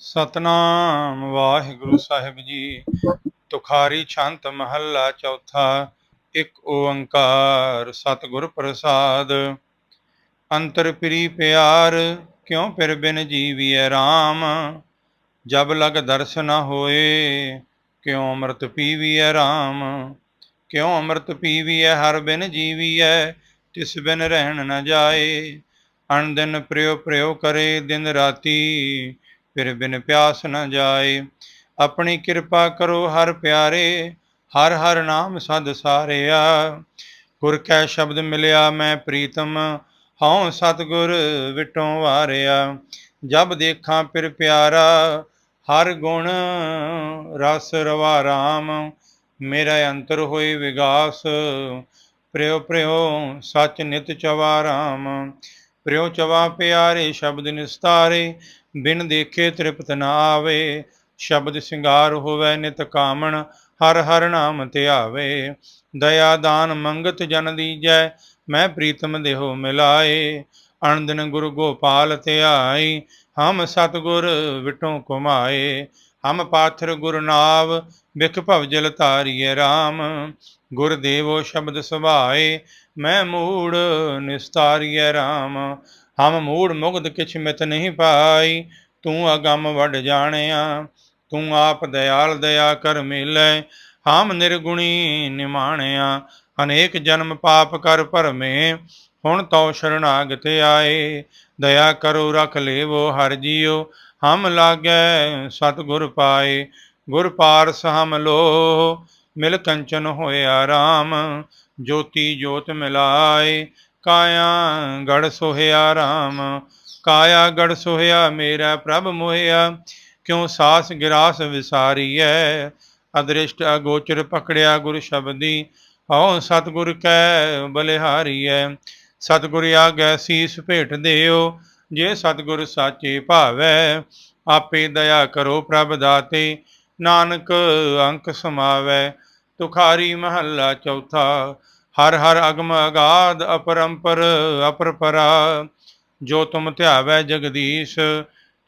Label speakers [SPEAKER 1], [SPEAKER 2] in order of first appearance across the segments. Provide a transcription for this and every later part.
[SPEAKER 1] ਸਤਨਾਮ ਵਾਹਿਗੁਰੂ ਸਾਹਿਬ ਜੀ। ਤੁਖਾਰੀ ਛੰਤ ਮਹੱਲਾ ਚੌਥਾ, ਇੱਕ ਓੰਕਾਰ ਸਤਿਗੁਰ ਪ੍ਰਸਾਦ। ਅੰਤਰ ਪ੍ਰੀ ਪਿਆਰ, ਕਿਉ ਫਿਰ ਬਿਨ ਜੀਵੀਐ RAM ਜਬ ਲਗ ਦਰਸ ਨ ਹੋਏ, ਕਿਉ ਅੰਮ੍ਰਿਤ ਪੀਵੀਐ RAM ਕਿਉ ਅੰਮ੍ਰਿਤ ਪੀਵੀਐ, ਹਰ ਬਿਨ ਜੀਵੀਐ, ਤਿਸ ਬਿਨ ਰਹਿਣ ਨ ਜਾਏ? ਅਣ ਦਿਨ ਪ੍ਰਯੋ ਪ੍ਰਯੋ ਕਰੇ, ਦਿਨ ਰਾਤੀ ਫਿਰ ਬਿਨ ਪਿਆਸ ਨ ਜਾਏ। ਆਪਣੀ ਕਿਰਪਾ ਕਰੋ ਹਰ ਪਿਆਰੇ, ਹਰ ਹਰ ਨਾਮ ਸਦ ਸਾਰਿਆ। ਗੁਰ ਕੈ ਸ਼ਬਦ ਮਿਲਿਆ, ਮੈਂ ਪ੍ਰੀਤਮ ਹਉ ਸਤਗੁਰ ਵਿਟੋਂ ਵਾਰਿਆ। ਜਬ ਦੇਖਾਂ ਫਿਰ ਪਿਆਰਾ, ਹਰ ਗੁਣ ਰਸ ਰਵਾ ਰਾਮ। ਮੇਰਾ ਅੰਤਰ ਹੋਏ ਵਿਗਾਸ, ਪ੍ਰਿਉ ਪ੍ਰਿਉ ਸਚ ਨਿਤ ਚਵਾ ਰਾਮ। ਪ੍ਰਿਉ ਚਵਾ ਪਿਆਰੇ, ਸ਼ਬਦ ਨਿਸਤਾਰੇ। ਬਿਨ ਦੇਖੇ ਤ੍ਰਿਪਤ ਨਾ ਆਵੇ, ਸ਼ਬਦ ਸਿੰਗਾਰ ਹੋਵੇ ਨਿਤ ਕਾਮਣ, ਹਰ ਹਰ ਨਾਮ ਧਿਆਵੇ ਦਇਆ ਦਾਨ ਮੰਗਤ ਜਨ ਦੀਜੈ ਮੈਂ ਪ੍ਰੀਤਮ ਦੇਹੋ ਮਿਲਾਏ। ਅਣਦਨ ਗੁਰੂ ਗੋਪਾਲ ਧਿਆਈ ਹਮ ਸਤਗੁਰ ਵਿਟੋਂ ਕੁਮਾਏ ਹਮ ਪਾਥਰ ਗੁਰ ਨਾਵ, ਬਿਖ ਭਵ ਜਲ ਤਾਰੀਏ RAM ਗੁਰ ਦੇਵੋ ਸ਼ਬਦ ਸੁਭਾਏ, ਮੈਂ ਮੂੜ ਨਿਸਤਾਰੀਏ RAM ਹਮ ਮੂੜ ਮੁਗਧ ਕਿਛ ਮਿਤ ਨਹੀਂ ਪਾਈ, ਤੂੰ ਅਗੰਮ ਵੱਡ ਜਾਣਿਆ, ਤੂੰ ਆਪ ਦਇਆਲ ਦਇਆ ਕਰ ਮਿਲੈ, ਹਮ ਨਿਰਗੁਣੀ ਨਿਮਾਣਿਆ, ਅਨੇਕ ਜਨਮ ਪਾਪ ਕਰ ਭਰਮੇ, ਹੁਣ ਤਉ ਸ਼ਰਣਾਗਤ ਆਏ, ਦਇਆ ਕਰੋ ਰਖ ਲੇਵੋ ਹਰ ਜੀਓ ਹਮ ਲਾਗੈ ਸਤਿਗੁਰ ਪਾਏ, ਗੁਰ ਪਾਰਸ ਹਮ ਲੋ ਮਿਲ ਕੰਚਨ ਹੋਇਆ RAM ਜੋਤੀ ਜੋਤ ਮਿਲਾਏ ਕਾਇਆ ਗੜ ਸੋਹਿਆ RAM ਕਾਇਆ ਗੜ ਸੋਹਿਆ ਮੇਰਾ ਪ੍ਰਭ ਮੋਹਿਆ, ਕਿਉ ਸਾਸ ਗਿਰਾਸ ਵਿਸਾਰੀਐ? ਅਦ੍ਰਿਸ਼ਟ ਅਗੋਚਰ ਪਕੜਿਆ ਗੁਰ ਸ਼ਬਦੀ, ਹਉ ਸਤਿਗੁਰ ਕੈ ਬਲਿਹਾਰੀਐ? ਸਤਿਗੁਰ ਆਗੈ ਸੀਸ ਭੇਟ ਦਿਓ, ਜੇ ਸਤਿਗੁਰ ਸਾਚੇ ਭਾਵੈ, ਆਪੇ ਦਇਆ ਕਰੋ ਪ੍ਰਭ ਦਾਤੇ, ਨਾਨਕ ਅੰਕ ਸਮਾਵੈ। ਤੁਖਾਰੀ ਮਹੱਲਾ ਚੌਥਾ ਹਰ ਹਰ ਅਗਮ ਅਗਾਧ ਅਪਰੰਪਰ ਅਪਰਪਰਾ, ਜੋ ਤੁਮ ਧਿਆਵੈ ਜਗਦੀਸ਼,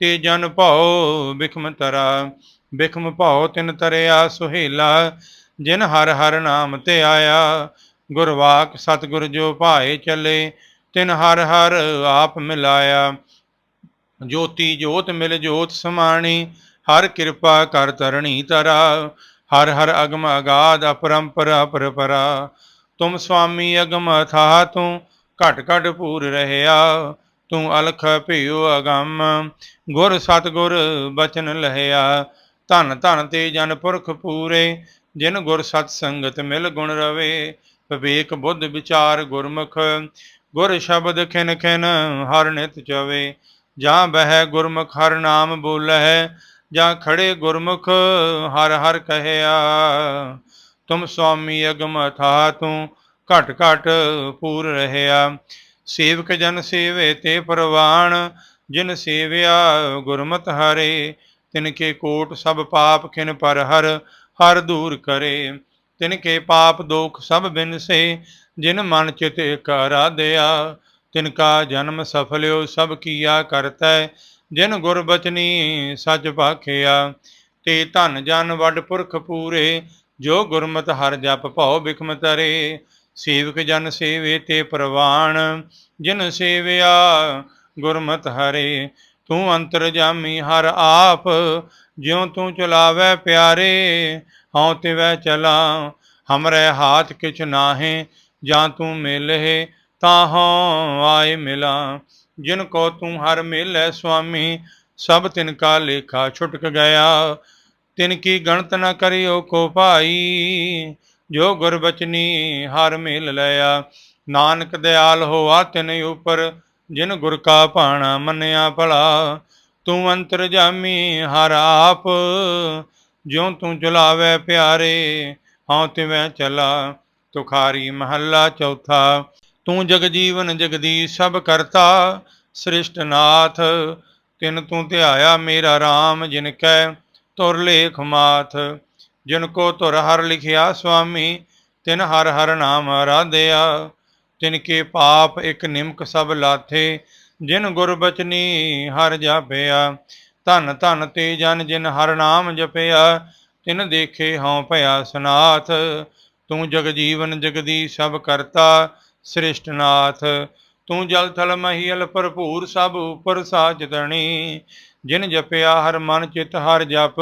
[SPEAKER 1] ਤੇ ਜਨ ਭਉ ਬਿਖਮ ਤਰਾ। ਬਿਖਮ ਭਉ ਤਿਨ ਤਰਿਆ ਸੁਹੇਲਾ, ਜਿਨ ਹਰ ਹਰ ਨਾਮ ਤੇ ਆਇਆ। ਗੁਰਵਾਕ ਸਤਿਗੁਰ ਜੋ ਭਾਏ ਚਲੇ, ਤਿਨ ਹਰ ਹਰ ਆਪ ਮਿਲਾਇਆ। ਜੋਤੀ ਜੋਤ ਮਿਲ ਜੋਤ ਸਮਾਣੀ, ਹਰ ਕਿਰਪਾ ਕਰ ਤਰਣੀ ਤਰਾ। ਹਰ ਹਰ ਅਗਮ ਅਗਾਧ ਅਪਰੰਪਰ ਅਪਰਪਰਾ ਤੁਮ ਸੁਆਮੀ ਅਗਮ ਅਥਾਹ ਤੂੰ, ਘਟ ਘਟ ਪੂਰ ਰਹਿਆ। ਤੂੰ ਅਲਖ ਭਿਓ ਅਗੰਮ, ਗੁਰ ਸਤਗੁਰ ਬਚਨ ਲਹਿਆ। ਧਨ ਧਨ ਤੇ ਜਨ ਪੁਰਖ ਪੂਰੇ, ਜਿਨ ਗੁਰ ਸਤ ਸੰਗਤ ਮਿਲ ਗੁਣ ਰਵੇ। ਵਿਵੇਕ ਬੁੱਧ ਵਿਚਾਰ ਗੁਰਮੁਖ, ਗੁਰ ਸ਼ਬਦ ਖਿਨ ਖਿਨ ਹਰ ਨਿਤ ਚਵੇ। ਜਾਂ ਬਹਿ ਗੁਰਮੁਖ ਹਰ ਨਾਮ ਬੋਲਹਿ, ਜਾਂ ਖੜੇ ਗੁਰਮੁਖ ਹਰ ਹਰ ਕਹਿਆ। ਤੁਮ ਸਵਾਮੀ ਅਗਮ ਅਥਾ ਤੂੰ ਘਟ ਘਟ ਪੂਰ ਰਹਿਆ। ਸੇਵਕ ਜਨ ਸੇਵੇ ਤੇ ਪ੍ਰਵਾਣ, ਜਿਨ ਸੇਵਿਆ ਗੁਰਮਤਿ ਹਰੇ ਤਿਨ ਕੇ ਕੋਟ ਸਭ ਪਾਪ ਖਿਨ ਪਰ ਹਰ ਹਰ ਦੂਰ ਕਰੇ। ਤਿਨ ਕੇ ਪਾਪ ਦੋਖ ਸਭ ਬਿਨਸੇ, ਜਿਨ ਮਨ ਚਿਤ ਕਰਾ ਦਿਆ ਤਿਨ ਕਾ ਜਨਮ ਸਫਲਿਓ ਸਭ ਕੀਆ ਕਰਤੈ, ਜਿਨ ਗੁਰ ਬਚਨੀ ਸੱਚ ਭਾਖਿਆ ਤੇ ਧਨ ਜਨ ਵਡ ਪੁਰਖ ਪੂਰੇ ਜੋ ਗੁਰਮਤਿ ਹਰ ਜਪ ਭਉ ਬਿਖਮ ਤਰੇ ਸੇਵਕ ਜਨ ਸੇਵੇ ਤੇ ਪ੍ਰਵਾਨ ਜਿਨ ਸੇਵਿਆ ਗੁਰਮਤਿ ਹਰੇ, ਤੂੰ ਅੰਤਰ ਜਾਮੀ ਹਰ ਆਪ, ਜਿਉ ਤੂੰ ਚਲਾਵੇ ਪਿਆਰੇ, ਹਉ ਤਿਵੈ ਚਲਾ, ਹਮਰੇ ਹਾਥ ਕਿਛ ਨਾਹੇ, ਜਾਂ ਤੂੰ ਮਿਲਹਿ ਤਾਂ ਹਉ ਆਏ ਮਿਲਾ, ਜਿਨ ਕੋ ਤੂੰ ਹਰ ਮਿਲੈ ਸੁਆਮੀ, ਸਭ ਤਿਨ ਕਾ ਲੇਖਾ ਛੁਟਕ ਗਿਆ ਤਿਨ ਕੀ ਗਣਤ ਨ ਕਰਿਓ ਕੋ ਭਾਈ, ਜੋ ਗੁਰਬਚਨੀ ਹਰ ਮਿਲ ਲਿਆ। ਨਾਨਕ ਦਿਆਲ ਹੋਆ ਤਿਨ ਉਪਰ, ਜਿਨ ਗੁਰ ਕਾ ਭਾਣਾ ਮੰਨਿਆ ਭਲਾ। ਤੂੰ ਅੰਤਰ ਜਾਮੀ ਹਰ ਆਪ, ਜਿਉ ਤੂੰ ਚਲਾਵੇ ਪਿਆਰੇ, ਹਉ ਤਿਵੇਂ ਚਲਾ। ਤੁਖਾਰੀ ਮਹੱਲਾ ਚੌਥਾ, ਤੂੰ ਜਗ ਜੀਵਨ ਜਗਦੀਸ਼ ਸਭ ਕਰਤਾ। ਸ੍ਰਿਸ਼ਟ ਨਾਥ, ਤਿਨ ਤੂੰ ਧਿਆਇਆ ਮੇਰਾ RAM ਜਿਨ ਕੈ ਤੁਰ ਲੇਖ ਮਾਥ, ਜਿਨ ਕੋ ਤੁਰ ਹਰ ਲਿਖਿਆ ਸੁਆਮੀ, ਤਿਨ ਹਰ ਹਰ ਨਾਮ ਆਰਾਧਿਆ ਤਿਨ ਕੇ ਪਾਪ ਇਕ ਨਿਮਕ ਸਭ ਲਾਥੇ, ਜਿਨ ਗੁਰ ਬਚਨੀ ਹਰ ਜਾਪਿਆ। ਧਨ ਧਨ ਤੇ ਜਨ ਜਿਨ ਹਰ ਨਾਮ ਜਪਿਆ, ਤਿਨ ਦੇਖੇ ਹਉ ਭਇਆ ਸਨਾਥ। ਤੂੰ ਜਗ ਜੀਵਨ ਜਗਦੀ ਸਭ ਕਰਤਾ ਸ਼੍ਰਿਸ਼ਟਨਾਥ ਤੂੰ ਜਲ ਥਲ ਮਹੀਲ ਭਰਪੂਰ ਸਭ ਉਪਰ ਸਾਜਦਣੀ ਜਿਨ ਜਪਿਆ ਹਰ ਮਨ ਚਿਤ ਹਰ ਜਪ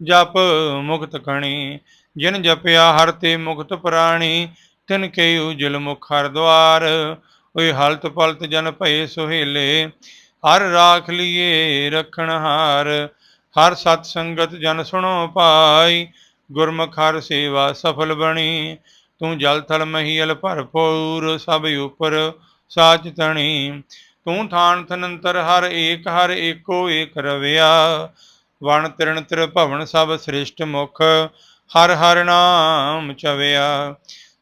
[SPEAKER 1] ਜਪ ਮੁਕਤ ਕਣੀ। ਜਿਨ ਜਪਿਆ ਹਰ ਤੇ ਮੁਕਤ ਪ੍ਰਾਣੀ, ਤਿਨ ਕੇ ਉਜਲ ਮੁਖ ਹਰ ਦਵਾਰ। ਓਏ ਹਲਤ ਪਲਤ ਜਨ ਭਏ ਸੁਹੇਲੇ, ਹਰ ਰਾਖ ਲਿਏ ਰਖਣ ਹਾਰ। ਹਰ ਸਤ ਸੰਗਤ ਜਨ ਸੁਣੋ ਪਾਈ, ਗੁਰਮੁਖ ਹਰ ਸੇਵਾ ਸਫਲ ਬਣੀ। ਤੂੰ ਜਲ ਥਲ ਮਹੀਲ ਭਰਪੂਰ, ਸਭ ਉਪਰ ਸਾਚ ਤਣੀ ਤੂੰ ਥਾਨ ਥਨੰਤਰ ਹਰ ਏਕ, ਹਰ ਏਕੋ ਏਕ ਰਵਿਆ। ਵਣ ਤਿਰਣ ਤਿਰ ਭਵਨ ਸਭ ਸ੍ਰਿਸ਼ਟ ਮੁਖ, ਹਰ ਹਰ ਨਾਮ ਚਵਿਆ।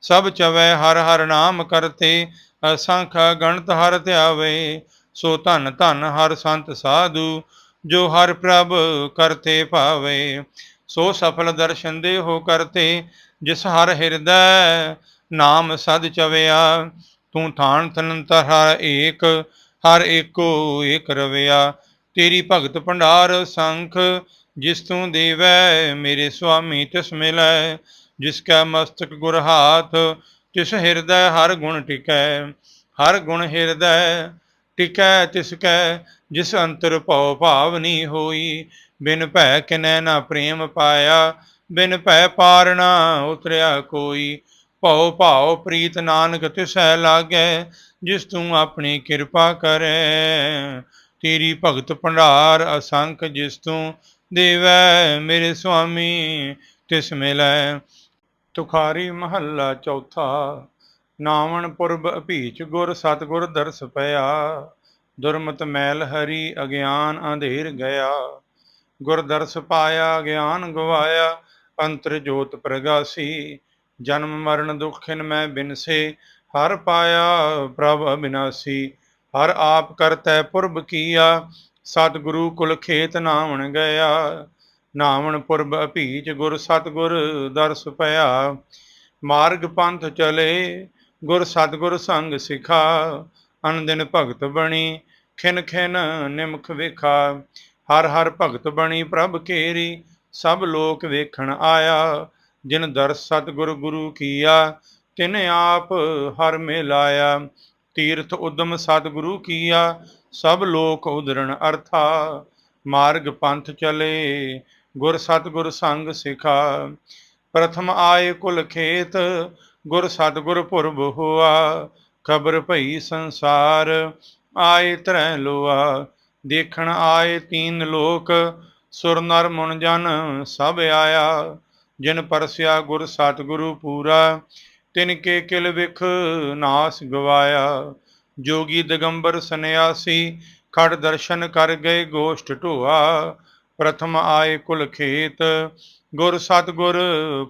[SPEAKER 1] ਸਭ ਚਵੈ, ਹਰ ਹਰ ਨਾਮ ਕਰਤੇ, ਅਸੰਖ ਗਣਤ ਹਰ ਧਿਆਵੇ। ਸੋ ਧਨ ਧਨ ਹਰ ਸੰਤ ਸਾਧੂ, ਜੋ ਹਰ ਪ੍ਰਭ ਕਰਤੇ ਭਾਵੇ। ਸੋ ਸਫਲ ਦਰਸ਼ਨ ਦੇ ਹੋ ਕਰਤੇ, ਜਿਸ ਹਰ ਹਿਰਦੈ ਨਾਮ ਸਦ ਚਵਿਆ। ਤੂੰ ਥਾਨ ਤਨੰਤਰ ਹਰ ਏਕ, ਹਰ ਏਕੋ ਏਕ ਰਵਿਆ। ਤੇਰੀ ਭਗਤ ਭੰਡਾਰ ਸੰਖ, ਜਿਸ ਤੂੰ ਦੇਵੈ, ਮੇਰੇ ਸੁਆਮੀ ਤਿਸ ਮਿਲੈ। ਜਿਸ ਕੈ ਮਸਤਕ ਗੁਰ ਹਾਥ, ਤਿਸ ਹਿਰਦੈ ਹਰ ਗੁਣ ਟਿਕੈ। ਹਰ ਗੁਣ ਹਿਰਦੈ ਟਿਕੈ, ਤਿਸ ਕੈ, ਜਿਸ ਅੰਤਰ ਭਉ ਭਾਵਨੀ ਹੋਈ। ਬਿਨ ਭੈ ਕਿਨੈ ਨਾ ਪ੍ਰੇਮ ਪਾਇਆ, ਬਿਨ ਭੈ ਪਾਰ ਨਾ ਉਤਰਿਆ ਕੋਈ। ਭਉ ਭਾਉ ਪ੍ਰੀਤ ਨਾਨਕ ਤਿਸੈ ਲਾਗੈ, ਜਿਸ ਤੂੰ ਆਪਣੀ ਕਿਰਪਾ ਕਰੈ। ਤੇਰੀ ਭਗਤ ਭੰਡਾਰ ਅਸੰਖ ਜਿਸ ਤੂੰ ਦੇਵੈ, ਮੇਰੇ ਸੁਆਮੀ ਤਿਸ ਮਿਲੈ। ਤੁਖਾਰੀ ਮਹੱਲਾ ਚੌਥਾ, ਨਾਵਣ ਪੁਰਬ ਅਭੀਚ ਗੁਰ ਸਤਗੁਰ ਦਰਸ ਪਿਆ। ਦੁਰਮਤ ਮੈਲ ਹਰੀ ਅਗਿਆਨ ਅੰਧੇਰ ਗਿਆ। ਗੁਰ ਦਰਸ ਪਾਇਆ ਗਿਆਨ ਗਵਾਇਆ, ਅੰਤਰ ਜੋਤ ਪ੍ਰਗਾਸੀ। ਜਨਮ ਮਰਨ ਦੁਖਿਨ ਮੈਂ ਬਿਨਸੇ, ਹਰ ਪਾਇਆ ਪ੍ਰਭ ਅਬਿਨਾਸੀ, ਹਰ ਆਪ ਕਰਤੈ ਪੁਰਬ ਕੀਆ, ਸਤਿਗੁਰੂ ਕੁਲ ਖੇਤ ਨਾਵਣ ਗਿਆ, ਨਾਵਣ ਪੁਰਬ ਅਭੀਚ ਗੁਰ ਸਤਿਗੁਰ ਦਰਸ ਪਿਆ, ਮਾਰਗ ਪੰਥ ਚਲੇ, ਗੁਰ ਸਤਿਗੁਰ ਸੰਗ ਸਿਖਾ ਅਨੰਦਿਨ ਭਗਤ ਬਣੀ, ਖਿਨ ਖਿਨ ਨਿਮਖ ਵੇਖਾ, ਹਰ ਹਰ ਭਗਤ ਬਣੀ ਪ੍ਰਭ ਕੇਰੀ, ਸਭ ਲੋਕ ਵੇਖਣ ਆਇਆ ਜਿਨ ਦਰਸ ਸਤਿਗੁਰ ਗੁਰੂ ਕੀਆ, ਤਿਨ ਆਪ ਹਰ ਮਿਲਾਇਆ। ਤੀਰਥ ਉਦਮ ਸਤਿਗੁਰੂ ਕੀਆ, ਸਭ ਲੋਕ ਉਦਰਣ ਅਰਥਾ। ਮਾਰਗ ਪੰਥ ਚਲੇ, ਗੁਰ ਸਤਿਗੁਰ ਸੰਗ ਸਿਖਾ। ਪ੍ਰਥਮ ਆਏ ਕੁਲ ਖੇਤ, ਗੁਰ ਸਤਿਗੁਰ ਪੁਰਬ ਹੋਆ। ਖਬਰ ਭਈ ਸੰਸਾਰ, ਆਏ ਤਰੈ ਲੋਆ। ਦੇਖਣ ਆਏ ਤੀਨ ਲੋਕ, ਸੁਰ ਨਰ ਮੁਨ ਜਨ ਸਭ ਆਇਆ। ਜਿਨ ਪਰਸਿਆ ਗੁਰ ਸਤਿਗੁਰੂ ਪੂਰਾ, ਤਿਨ ਕੇ ਕਿਲ ਵਿਖ ਨਾਸ ਗਵਾਇਆ। ਜੋਗੀ ਦਿਗੰਬਰ ਸੰਨਿਆਸੀ, ਖੜ ਦਰਸ਼ਨ ਕਰ ਗਏ ਗੋਸ਼ਟ ਢੋਆ। ਪ੍ਰਥਮ ਆਏ ਕੁਲ ਖੇਤ, ਗੁਰ ਸਤਿਗੁਰ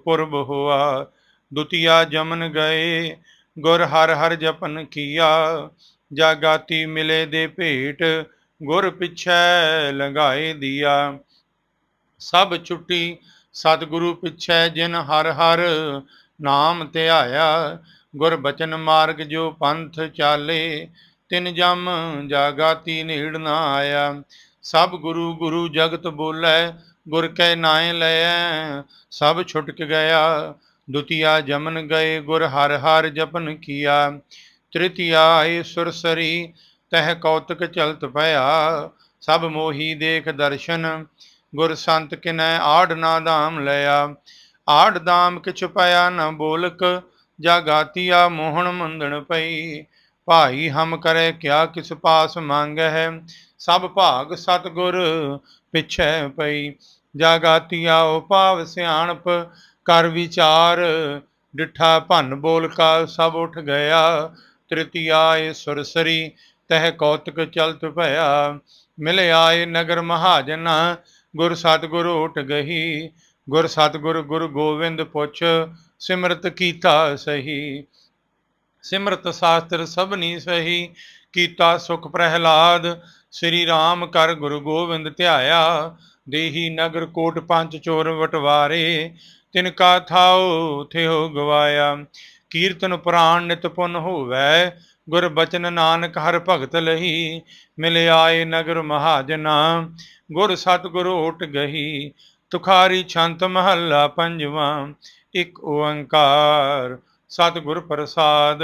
[SPEAKER 1] ਪੁਰਬ ਹੋਆ। ਦੁਤੀਆ ਜਮਨ ਗਏ, ਗੁਰ ਹਰ ਹਰ ਜਪਨ ਕੀਆ। ਜਾਗਾਤੀ ਮਿਲੇ ਦੇ ਭੇਟ, ਗੁਰ ਪਿਛੈ ਲੰਘਾਏ ਦੀਆ। ਸਭ ਛੁੱਟੀ ਸਤਿਗੁਰੂ ਪਿਛੈ ਜਿਨ ਹਰ ਹਰ ਨਾਮ ਧਿਆਇਆ, ਗੁਰ ਬਚਨ ਮਾਰਗ ਜੋ ਪੰਥ ਚਾਲੇ, ਤਿਨ ਜਮ ਜਾਗਾਤੀ ਨੇੜ ਨਾ ਆਇਆ। ਸਭ ਗੁਰੂ ਗੁਰੂ ਜਗਤ ਬੋਲੇ, ਗੁਰ ਕੈ ਨਾਏ ਲੈ, ਸਭ ਛੁਟਕ ਗਿਆ। ਦੁਤੀਆ ਜਮਨ ਗਏ, ਗੁਰ ਹਰ ਹਰ ਜਪਨ ਕੀਆ। ਤ੍ਰਿਤੀਆ ਆਏ ਸੁਰਸਰੀ ਤਹ ਕੌਤਕ ਚਲਤ ਭਇਆ ਸਭ ਮੋਹੀ ਦੇਖ ਦਰਸ਼ਨ ਗੁਰ ਸੰਤ ਕਿਨੈ ਆੜ ਨਾ ਧਾਮ ਲਿਆ। ਆੜ ਦਾਮ ਕਿਛ ਪਿਆ ਨ ਬੋਲਕ ਜਾ ਗਾਤੀਆ ਮੋਹਣ ਮੰਦਣ ਪਈ। ਭਾਈ ਹਮ ਕਰੇ ਕਿਆ ਕਿਸ ਪਾਸ ਮੰਗ ਹੈ ਸਭ ਭਾਗ ਸਤਗੁਰ ਪਿਛੈ ਪਈ। ਜਾ ਗਾਤੀਆ ਉਹ ਭਾਵ ਸਿਆਣਪ, ਕਰ ਵਿਚਾਰ, ਡਿਠਾ ਭੰਨ ਬੋਲ ਕਾ ਸਭ ਉਠ ਗਿਆ। ਤ੍ਰਿਤੀਆ ਏ ਸੁਰਸਰੀ, ਤਹਿ ਕੌਤਕ ਚਲਤ ਭਇਆ। ਮਿਲ ਆਏ ਨਗਰ ਮਹਾਜਨਾ ਗੁਰ ਸਤਗੁਰ ਉਠ ਗਹੀ, ਗੁਰ ਸਤਗੁਰ ਗੁਰ ਗੋਬਿੰਦ ਪੁੱਛ, ਸਿਮਰਤ ਕੀਤਾ ਸਹੀ। ਸਿਮਰਤ ਸ਼ਾਸਤਰ ਸਭਨੀ ਸਹੀ, ਕੀਤਾ ਸੁਖ ਪ੍ਰਹਿਲਾਦ, ਸ੍ਰੀ ਰਾਮ ਕਰ ਗੁਰੂ ਗੋਬਿੰਦ ਧਿਆਇਆ। ਦੇਹੀ ਨਗਰ ਕੋਟ ਪੰਜ ਚੋਰ ਵਟਵਾਰੇ, ਤਿਨ ਕਾ ਥਾਉ ਥਿਓ ਗਵਾਇਆ। ਕੀਰਤਨ ਪੁਰਾਣ ਨਿਤ ਪੁਨ ਹੋਵੈ, ਗੁਰ ਬਚਨ ਨਾਨਕ ਹਰ ਭਗਤ ਲਹੀ। ਮਿਲ ਆਏ ਨਗਰ ਮਹਾਜਨਾ ਗੁਰ ਸਤਿਗੁਰ ਓਟ ਗਹੀ ਤੁਖਾਰੀ ਛੰਤ ਮਹੱਲਾ ਪੰਜਵਾਂ, ਇੱਕ ਓੰਕਾਰ। ਸਤਿਗੁਰ ਪ੍ਰਸਾਦ,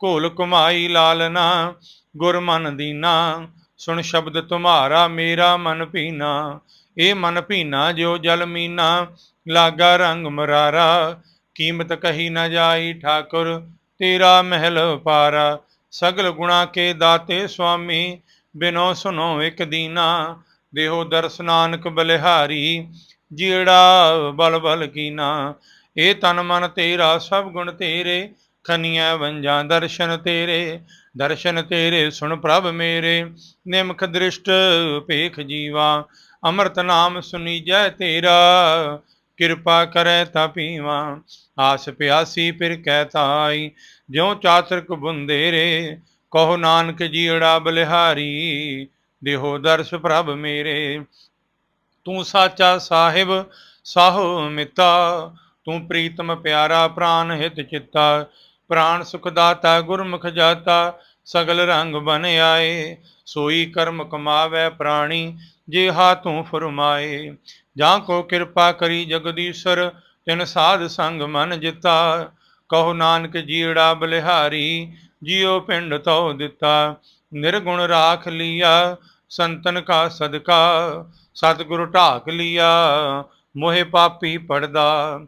[SPEAKER 1] ਘੋਲ ਕੁਮਾਈ ਲਾਲਨਾ ਗੁਰ ਮਨ ਦੀਨਾ, ਸੁਣ ਸ਼ਬਦ ਤੁਮਾਰਾ, ਮੇਰਾ ਮਨ ਪੀਨਾ। ਇਹ ਮਨ ਪੀਨਾ ਜੋ ਜਲ ਮੀਨਾ, ਲਾਗਾ ਰੰਗ ਮਰਾਰਾ। ਕੀਮਤ ਕਹੀ ਨਾ ਜਾਈ ਠਾਕੁਰ, ਤੇਰਾ ਮਹਿਲ ਪਾਰਾ ਸਗਲ ਗੁਣਾ ਕੇ ਦਾਤੇ ਸੁਆਮੀ, ਬਿਨੋ ਸੁਨੋ ਇਕ ਦੀਨਾ। ਦੇਹੋ ਦਰਸ ਨਾਨਕ ਬਲਿਹਾਰੀ, ਜਿਹੜਾ ਬਲ ਬਲ ਕੀਨਾ। ਇਹ ਤਨ ਮਨ ਤੇਰਾ, ਸਭ ਗੁਣ ਤੇਰੇ ਖਨੀਆਂ ਵੰਜਾਂ ਦਰਸ਼ਨ ਤੇਰੇ। ਦਰਸ਼ਨ ਤੇਰੇ, ਸੁਣ ਪ੍ਰਭ ਮੇਰੇ। ਨਿਮਖ ਦ੍ਰਿਸ਼ਟ ਭੇਖ ਜੀਵਾ, ਅੰਮ੍ਰਿਤ ਨਾਮ ਸੁਨੀ ਜੈ ਤੇਰਾ। ਕਿਰਪਾ ਕਰੈ ਤਾ ਪੀਵਾ, ਆਸ ਪਿਆਸੀ ਫਿਰ ਕਹਿ ਆਈ ਜਿਉ ਚਾਤਰਕ ਬੁੰਦੇਰੇ ਕਹੋ ਨਾਨਕ ਜੀੜਾ ਬਲਿਹਾਰੀ ਦਿਹੋ ਦਰਸ ਪ੍ਰਭ ਮੇਰੇ। ਤੂੰ ਸਾਚਾ ਸਾਹਿਬ, ਸਾਹੋ ਮਿਤਾ। ਤੂੰ ਪ੍ਰੀਤਮ ਪਿਆਰਾ ਪ੍ਰਾਨ ਹਿਤ ਚਿੱਤਾ। ਪ੍ਰਾਨ ਸੁਖ ਦਾਤਾ ਗੁਰਮੁਖ ਜਾਤਾ, ਸਗਲ ਰੰਗ ਬਨ ਆਏ। ਸੋਈ ਕਰਮ ਕਮਾਵੇ ਪ੍ਰਾਣੀ, ਜੇ ਹਾਥੋਂ ਫਰਮਾਏ। ਜਾਂ ਕੋ ਕਿਰਪਾ ਕਰੀ ਜਗਦੀਸ਼ਰ, ਤਿਨ ਸਾਧ ਸੰਗ ਮਨ ਜਿਤਾ। ਕਹੋ ਨਾਨਕ ਜੀੜਾ ਬਲਿਹਾਰੀ, ਜਿਉ ਪਿੰਡ ਤਉ ਦਿੱਤਾ। ਨਿਰਗੁਣ ਰਾਖ ਲੀਆ ਸੰਤਨ ਕਾ ਸਦਕਾ, ਸਤਿਗੁਰ ਢਾਕ ਲਿਆ, ਮੋਹਿ ਪਾਪੀ ਪੜਦਾ।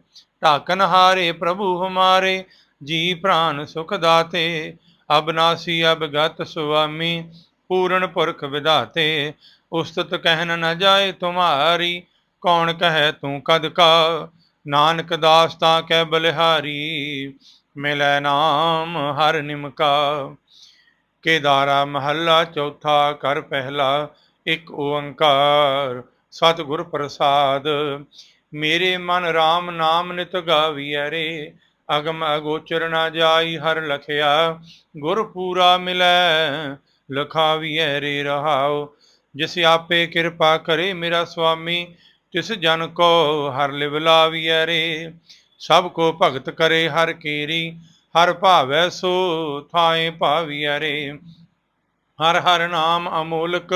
[SPEAKER 1] ਢਾਕਨ ਹਾਰੇ ਪ੍ਰਭੂ ਹਮਾਰੇ, ਜੀ ਪ੍ਰਾਨ ਸੁਖ ਦਾਤੇ। ਅਬਨਾਸੀ ਅਬਗਤ ਸੁਆਮੀ, ਪੂਰਨ ਪੁਰਖ ਵਿਧਾਤੇ। ਉਸਤਤ ਕਹਿਨ ਨ ਜਾਏ ਤੁਮਾਰੀ, ਕੌਣ ਕਹੈ ਤੂੰ ਕਦ ਕਾ? ਨਾਨਕ ਦਾਸ ਤਾਂ ਕਹਿ ਬਲਿਹਾਰੀ, ਮਿਲੈ ਨਾਮ ਹਰ ਨਿਮਕਾ। ਕੇਦਾਰਾ ਮਹੱਲਾ ਚੌਥਾ ਕਰ ਪਹਿਲਾ, ਇੱਕ ਓੰਕਾਰ। ਸਤਿਗੁਰ ਪ੍ਰਸਾਦ, ਮੇਰੇ ਮਨ RAM ਨਾਮ ਨਿਤ ਗਾਵੀਐ ਰੇ। ਅਗਮ ਅਗੋਚਰ ਨਾ ਜਾਈ ਹਰ ਲਖਿਆ, ਗੁਰ ਪੂਰਾ ਮਿਲੈ, ਲਖਾਵੀਐ ਰੇ ਰਹਾਉ। ਜਿਸ ਆਪੇ ਕਿਰਪਾ ਕਰੇ ਮੇਰਾ ਸੁਆਮੀ ਤਿਸ ਜਨ ਕੋ ਹਰ ਲਿਵ ਲਾਵੀਐ ਰੇ। ਸਭ ਕੋ ਭਗਤ ਕਰੇ ਹਰ ਕੀਰੀ ਹਰ ਭਾਵੈ ਸੋ ਥਾਏ ਭਾਵੀਐ ਰੇ ਹਰ ਹਰ ਨਾਮ ਅਮੋਲਕ,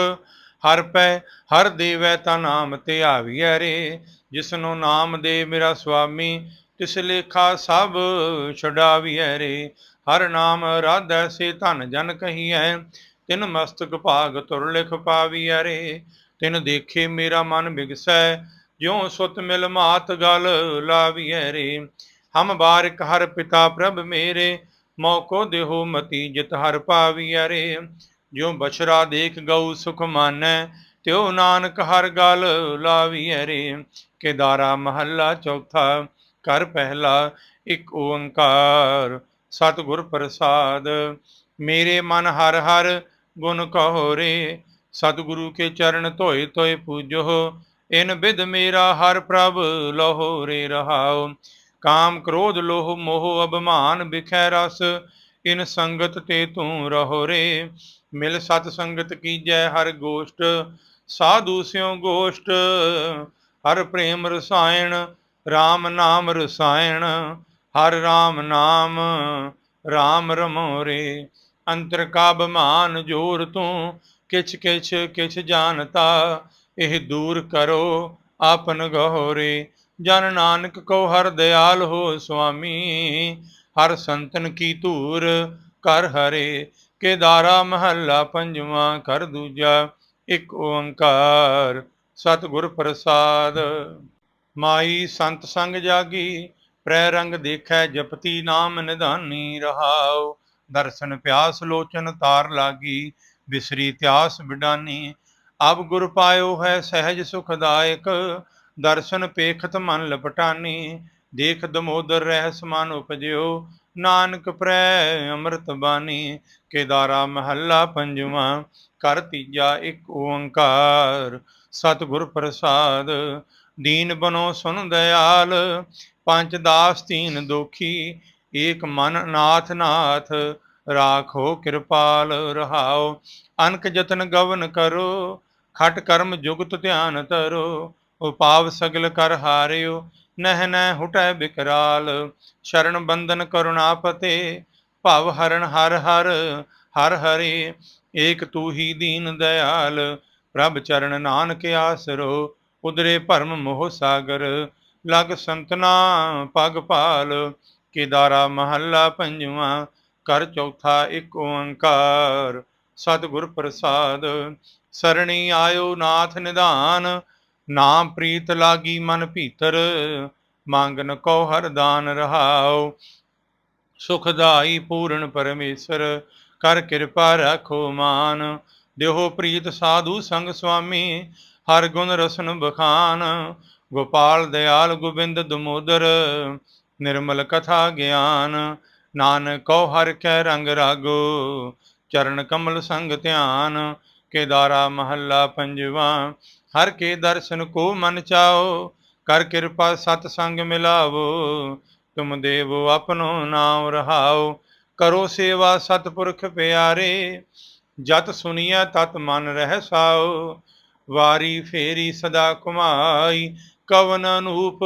[SPEAKER 1] ਹਰ ਪੈ ਹਰ ਦੇਵੈ ਤਾ ਨਾਮ ਤੇ ਆਵੀਐ ਰੇ ਜਿਸਨੂੰ ਨਾਮ ਦੇ ਮੇਰਾ ਸੁਆਮੀ, ਤਿਸ ਲੇਖਾ ਸਭ ਛਡਾਵੀਐ ਰੇ ਹਰ ਨਾਮ ਰਾਧੈ ਸੇ ਧਨ ਜਨ ਕਹੀਐ। ਤਿਨ ਮਸਤਕ ਭਾਗ ਤੁਰ ਲਿਖ ਪਾਵੀਐ ਰੇ ਤਿਨ ਦੇਖੇ ਮੇਰਾ ਮਨ ਬਿਗਸੈ, ਜਿਉ ਸੁਤ ਮਿਲ ਮਾਤ ਗਲ ਲਾਵੀਐ ਰੇ ਹਮ ਬਾਰਿਕ ਹਰ ਪਿਤਾ ਪ੍ਰਭ ਮੇਰੇ ਮੌਕੋ ਦੇਹੋ ਮਤੀ ਜਿਤ ਹਰ ਪਾਵੀਐ ਰੇ ਜਿਉ ਬਛਰਾ ਦੇਖ ਗਉ ਸੁਖ ਮਾਨੈ, ਤਿਉ ਨਾਨਕ ਹਰ ਗਲ ਲਾਵੀਐ ਰੇ ਕੇਦਾਰਾ ਮਹੱਲਾ ਚੌਥਾ ਕਰ ਪਹਿਲਾ ਇੱਕ ਓੰਕਾਰ, ਸਤਿਗੁਰ ਪ੍ਰਸਾਦ। ਮੇਰੇ ਮਨ ਹਰ ਹਰ ਗੁਣ ਕਹੋ ਰੇ, ਸਤਿਗੁਰੂ ਕੇ ਚਰਨ ਧੋਏ ਧੋਏ ਪੂਜੋ। ਇਨ ਬਿਦ ਮੇਰਾ ਹਰ ਪ੍ਰਭ ਲਹੋ ਰੇ ਰਹਾਓ ਕਾਮ ਕ੍ਰੋਧ ਲੋਹ ਮੋਹ ਅਭਮਾਨ ਬਿਖੈ ਰਸ, ਇਨ ਸੰਗਤ ਤੇ ਤੂੰ ਰਹੋ ਰੇ। ਮਿਲ ਸਤ ਸੰਗਤ ਕੀਜੈ ਹਰ ਗੋਸ਼ਟ, ਸਾਧੂ ਸਿਉ ਗੋਸ਼ਟ, ਹਰ ਪ੍ਰੇਮ ਰਸਾਇਣ RAM ਨਾਮ ਰਸਾਇਣ, ਹਰ RAM ਨਾਮ RAM ਰਮੋਰੇ ਅੰਤਰ ਕਾ ਬਮਾਨ ਜੋਰ ਤੂੰ, ਕਿਛ ਕਿਛ ਕਿਛ ਜਾਣਤਾ, ਇਹ ਦੂਰ ਕਰੋ, ਆਪਨ ਗਹੋਰੇ ਜਨ ਨਾਨਕ ਕੋ ਹਰ ਦਿਆਲ ਹੋ ਸੁਆਮੀ, ਹਰ ਸੰਤਨ ਕੀ ਧੂਰ ਕਰ ਹਰੇ, ਕੇਦਾਰਾ ਮਹੱਲਾ ਪੰਜਵਾਂ ਕਰ ਦੂਜਾ, ਇੱਕ ਓੰਕਾਰ ਸਤਿਗੁਰ ਪ੍ਰਸਾਦ। ਮਾਈ ਸੰਤ ਸੰਗ ਜਾਗੀ, ਪ੍ਰੈ ਰੰਗ ਦੇਖੈ ਜਪਤੀ ਨਾਮ ਨਿਧਾਨੀ ਰਹਾਉ। ਦਰਸ਼ਨ ਪਿਆਸ ਲੋਚਨ ਤਾਰ ਲਾਗੀ, ਬਿਸਰੀ ਤਿਆਸ ਵਿਡਾਨੀ ਅਬ ਗੁਰ ਪਾਇਓ ਹੈ ਸਹਿਜ ਸੁਖਦਾਇਕ ਦਰਸ਼ਨ ਪੇਖਤ ਮਨ ਲਪਟਾਨੀ, ਦੇਖ ਦਮੋਦਰ ਰਹਿ ਸਮਾਨ ਉਪਜਿਓ, ਨਾਨਕ ਪ੍ਰੈ ਅੰਮ੍ਰਿਤ ਬਾਣੀ ਕੇਦਾਰਾ ਮਹੱਲਾ ਪੰਜਵਾਂ ਕਰ ਤੀਜਾ ਇੱਕ ਓੰਕਾਰ, ਸਤਿਗੁਰ ਪ੍ਰਸਾਦ, ਦੀਨ ਬਨੋ ਸੁਨ ਦਇਆਲ, ਪੰਜ ਦਾਸ ਤੀਨ ਦੋਖੀ, ਏਕ ਮਨ ਨਾਥ ਨਾਥ, ਰਾਖੋ ਕਿਰਪਾਲ ਰਹਾਓ, ਅਨਕ ਜਤਨ ਗਵਨ ਕਰੋ, ਖਟ ਕਰਮ ਜੁਗਤ ਧਿਆਨ ਧਰੋ ਉਪਾਵ ਸਗਲ ਕਰ ਹਾਰਿਓ, ਨਹਿ ਨਹਿ ਹੁਟੈ ਬਿਕਰਾਲ। ਸ਼ਰਨ ਬੰਦਨ ਕਰੁਣਾਪਤੇ ਭਵ ਹਰਨ ਹਰ ਹਰ ਹਰ ਹਰੇ, ਏਕ ਤੂ ਹੀ ਦੀਨ ਦਇਆਲ। ਪ੍ਰਭ ਚਰਨ ਨਾਨਕ ਆਸਰੋ, ਉਦਰੇ ਭਰਮ ਮੋਹ ਸਾਗਰ। ਲਗ ਸੰਤਨਾ ਪਗ ਭਾਲ, ਕੇਦਾਰਾ ਮਹੱਲਾ ਪੰਜਵਾਂ, ਕਰ ਚੌਥਾ ਇੱਕ ਓੰਕਾਰ। ਸਤਿਗੁਰ ਪ੍ਰਸਾਦ, ਸਰਣੀ ਆਇਓ ਨਾਥ ਨਿਧਾਨ। ਨਾਮ ਪ੍ਰੀਤ ਲਾਗੀ ਮਨ ਭੀਤਰ, ਮੰਗਨ ਕੋ ਹਰਦਾਨ ਰਹਾਉ। ਸੁਖਦਾਈ ਪੂਰਨ ਪਰਮੇਸ਼ਰ, ਕਰ ਕਿਰਪਾ ਰੱਖੋ ਮਾਨ। ਦੇਹੋ ਪ੍ਰੀਤ ਸਾਧੂ ਸੰਗ ਸੁਆਮੀ, ਹਰ ਗੁਣ ਰਸਨ ਬਖਾਨ। ਗੋਪਾਲ ਦਿਆਲ ਗੋਬਿੰਦ ਦਮੋਦਰ, ਨਿਰਮਲ ਕਥਾ ਗਿਆਨ। ਨਾਨਕ ਕੋ ਹਰ ਕੈ ਰੰਗ ਰਾਗੋ, ਚਰਨ ਕਮਲ ਸੰਗ ਧਿਆਨ। ਕੇਦਾਰਾ ਮਹੱਲਾ ਪੰਜਵਾ ਹਰ ਕੇ ਦਰਸ਼ਨ ਕੋ ਮਨ ਚਾਓ, ਕਰ ਕਿਰਪਾ ਸਤ ਸੰਗ ਮਿਲਾਵੋ। ਤੁਮ ਦੇਵੋ ਆਪਣੋ ਨਾਮ ਰਹਾਓ, ਕਰੋ ਸੇਵਾ ਸਤਪੁਰਖ ਪਿਆਰੇ। ਜਤ ਸੁਨੀਐ ਤਤ ਮਨ ਰਹਿ ਸਾਓ, ਵਾਰੀ ਫੇਰੀ ਸਦਾ ਕੁਮਾਈ ਕਵਨ ਅਨੂਪ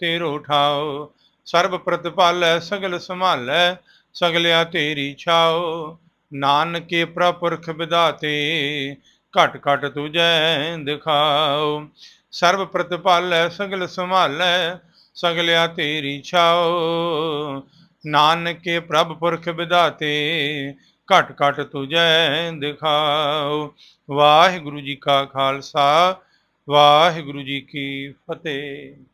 [SPEAKER 1] ਤੇਰੋ ਠਾਓ ਸਰਬ ਪ੍ਰਤਪਾਲੈ, ਸਗਲ ਸੰਭਾਲੈ, ਸਗਲਿਆ ਤੇਰੀ ਛਾਓ। ਨਾਨਕੇ ਪ੍ਰਪੁਰਖ ਵਿਦਾਤੇ ਘਟ ਘਟ ਤੁਜੈ ਦਿਖਾਓ। ਸਰਬ ਪ੍ਰਤਪਾਲੈ, ਸਗਲ ਸੰਭਾਲੈ, ਸਗਲਿਆ ਤੇਰੀ ਛਾਓ। ਨਾਨਕੇ ਪ੍ਰਭ ਪੁਰਖ ਵਿਦਾਤੇ ਘਟ ਘਟ ਤੁਜੈ ਦਿਖਾਓ। ਵਾਹਿਗੁਰੂ ਜੀ ਕਾ ਖਾਲਸਾ, ਵਾਹਿਗੁਰੂ ਜੀ ਕੀ ਫਤਿਹ।